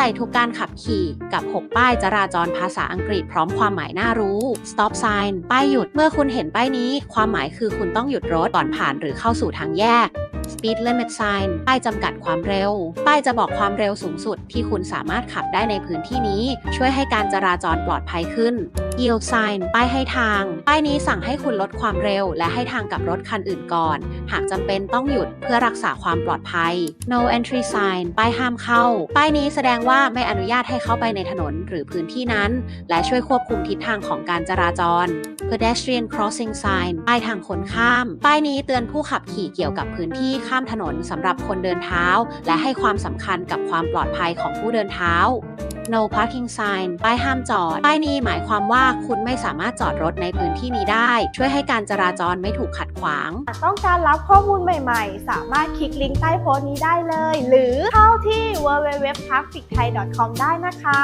ใจทุกการขับขี่กับ 6 ป้ายจราจรภาษาอังกฤษพร้อมความหมายน่ารู้ stop sign ป้ายหยุด เมื่อคุณเห็นป้ายนี้ ความหมายคือคุณต้องหยุดรถก่อนผ่านหรือเข้าสู่ทางแยก speed limit sign ป้ายจำกัดความเร็ว ป้ายจะบอกความเร็วสูงสุดที่คุณสามารถขับได้ในพื้นที่นี้ ช่วยให้การจราจรปลอดภัยขึ้น yield sign ป้ายให้ทาง ป้ายนี้สั่งให้คุณลดความเร็ว และให้ทางกับรถคันอื่นก่อน หากจำเป็นต้องหยุดเพื่อรักษาความปลอดภัย no entry sign ป้ายห้ามเข้า ป้ายนี้แสดงว่าไม่อนุญาตให้เข้าไปในถนนหรือพื้นที่นั้น และช่วยควบคุมทิศทางของการจราจร pedestrian crossing sign ป้ายทางคนข้าม ป้ายนี้เตือนผู้ขับขี่เกี่ยวกับพื้นที่ข้ามถนนสำหรับคนเดินเท้า และให้ความสำคัญกับความปลอดภัยของผู้เดินเท้า no parking sign ป้ายห้ามจอด ป้ายนี้หมายความว่าคุณไม่สามารถจอดรถในพื้นที่นี้ได้ ช่วยให้การจราจรไม่ถูกขัดขวาง หากต้องการรับข้อมูลใหม่ๆ สามารถคลิกลิงก์ใต้โพสต์นี้ได้เลย หรือเข้าที่ www.trafficthai.com ได้นะคะ